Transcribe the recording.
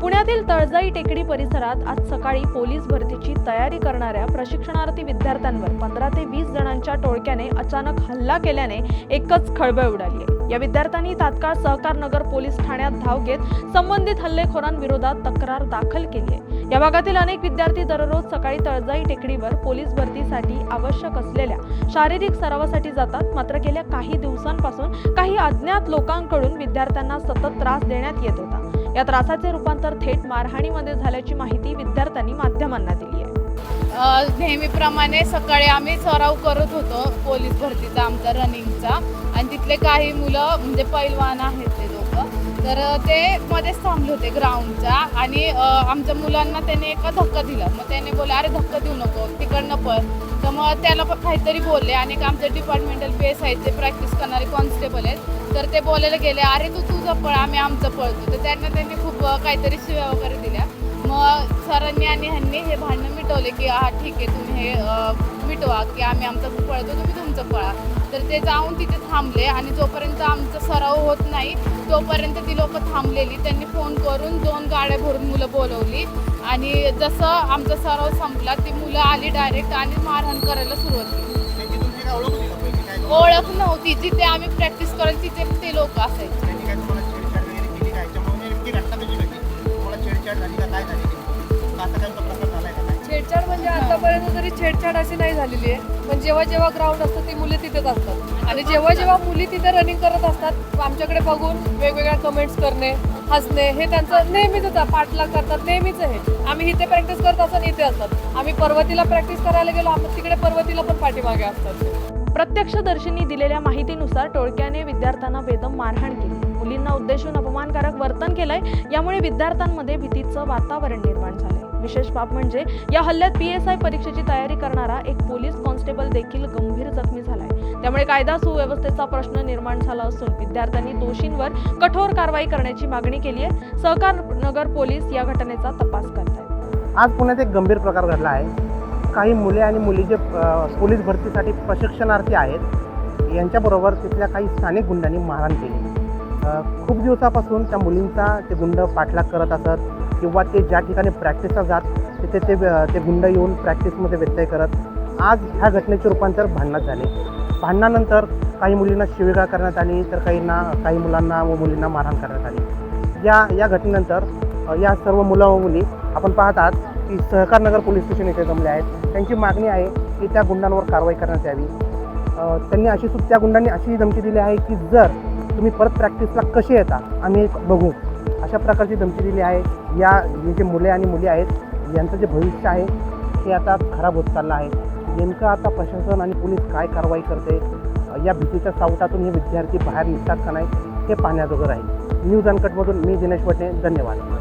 पुण्यातील तळजाई टेकडी परिसरात आज सकाळी पोलीस भरतीची तयारी करणाऱ्या प्रशिक्षणार्थी विद्यार्थ्यांवर पंधरा ते वीस जणांच्या टोळक्याने अचानक हल्ला केल्याने एकच खळबळ उडाली आहे. या विद्यार्थ्यांनी तात्काळ सहकार नगर पोलीस ठाण्यात धाव घेत संबंधित हल्लेखोरांविरोधात तक्रार दाखल केली आहे. या भागातील अनेक विद्यार्थी दररोज सकाळी तळजाई टेकडीवर पोलीस भरतीसाठी आवश्यक असलेल्या शारीरिक सरावासाठी जातात. मात्र गेल्या काही दिवसांपासून काही अज्ञात लोकांकडून विद्यार्थ्यांना सतत त्रास देण्यात येत होता. या त्रासाचे रूपांतर थेट मारहाणीमध्ये झाल्याची माहिती विद्यार्थ्यांनी माध्यमांना दिली आहे. नेहमीप्रमाणे सकाळी आम्ही सराव करत होतो पोलीस भरतीचा आमचा रनिंगचा. आणि तिथले काही मुलं म्हणजे पैलवान आहेत ते दोघं. तर ते मध्येच थांबले होते ग्राउंडच्या आणि आमच्या मुलांना त्याने एका धक्का दिला. मग त्याने बोलले अरे धक्का देऊ नको तिकडनं पळ तर मग त्याला पण काहीतरी बोलले आणि एक आमचे डिपार्टमेंटल बेस एस आहेत ते प्रॅक्टिस करणारे कॉन्स्टेबल आहेत. तर ते बोलायला गेले अरे तू तुझं पळ आम्ही आमचं पळतो. तर त्यांना त्यांनी खूप काहीतरी शिव्या वगैरे दिल्या. मग सरांनी आणि ह्यांनी हे भांडणं मिटवले की हा ठीक आहे तुम्ही हे मिटवा की आम्ही आमचं पळतो तुम्ही तर ते जाऊन तिथे थांबले आणि जोपर्यंत आमचा सराव होत नाही तोपर्यंत ती लोक थांबलेली. त्यांनी फोन करून दोन गाड्या भरून मुलं बोलवली आणि जसं आमचा सराव संपला ती मुलं आली डायरेक्ट आणि मारहाण करायला सुरुवात केली. ओळख नव्हती. जिथे आम्ही प्रॅक्टिस करायला तिथे ते लोक असायचे. आतापर्यंत तरी छेडछाड अशी नाही झालेली आहे. पण जेव्हा जेव्हा ग्राउंड असतं ती मुले तिथेच असतात. आणि जेव्हा जेव्हा मुली तिथे रनिंग करत असतात आमच्याकडे बघून वेगवेगळ्या कमेंट्स करणे हसणे हे त्यांचं नेहमीच होतं. पाठलाग करतात नेहमीच आहे. आम्ही इथे प्रॅक्टिस करत असताना इथे असतात. आम्ही पर्वतीला प्रॅक्टिस करायला गेलो आम्ही तिकडे पर्वतीला पण पाठीमागे असतात. प्रत्यक्षदर्शींनी दिलेल्या माहितीनुसार टोळक्याने विद्यार्थ्यांना बेदम मारहाण केली. मुलींना उद्देशून अपमानकारक वर्तन केलंय. यामुळे विद्यार्थ्यांमध्ये भीतीचं वातावरण निर्माण झालंय. विशेष बाब म्हणजे या हल्ल्यात पी एस आय परीक्षेची तयारी करणारा एक पोलीस कॉन्स्टेबल देखील गंभीर जखमी झालाय. त्यामुळे कायदा सुव्यवस्थेचा प्रश्न निर्माण झाला असून विद्यार्थ्यांनी दोषींवर कठोर कारवाई करण्याची मागणी केली आहे. सहकार नगर पोलीस या घटनेचा तपास करत आहेत आज पुण्यात एक गंभीर प्रकार घडला आहे. काही मुले आणि मुली जे पोलीस भरतीसाठी प्रशिक्षणार्थी आहेत. यांच्याबरोबर तिथल्या काही स्थानिक गुंडांनी मारहाण केली. खूप दिवसापासून त्या मुलींचा ते गुंड पाठलाग करत असत. किंवा ते ज्या ठिकाणी प्रॅक्टिसला जात तिथे ते ते गुंड येऊन प्रॅक्टिसमध्ये व्यत्यय करत. आज ह्या घटनेचे रूपांतर भांडणात झाले. भांडणानंतर काही मुलींना शिवीगाळ करण्यात आली तर काहींना काही मुलांना व मुलींना मारहाण करण्यात आली. या या घटनेनंतर या सर्व मुलं व मुली आपण पाहत आहात की सहकार नगर पोलीस स्टेशन इथे जमले आहेत. त्यांची मागणी आहे की त्या गुंडांवर कारवाई करण्यात यावी. त्यांनी अशी सु- त्या गुंडांनी अशी धमकी दिली आहे की जर तुम्ही परत प्रॅक्टिसला कसे येता आम्ही बघू. अशा प्रकारची धमकी दिली आहे. या हे जे मुले आणि मुली आहेत यांचं जे भविष्य आहे ते आता खराब होत चाललं आहे. नेमकं आता प्रशासन आणि पोलीस काय कारवाई करते या भीतीच्या सावटातून हे विद्यार्थी बाहेर निघतात का नाही हे पाहण्याजोगं राहील. न्यूज अनकटमधून मी दिनेश वटे धन्यवाद.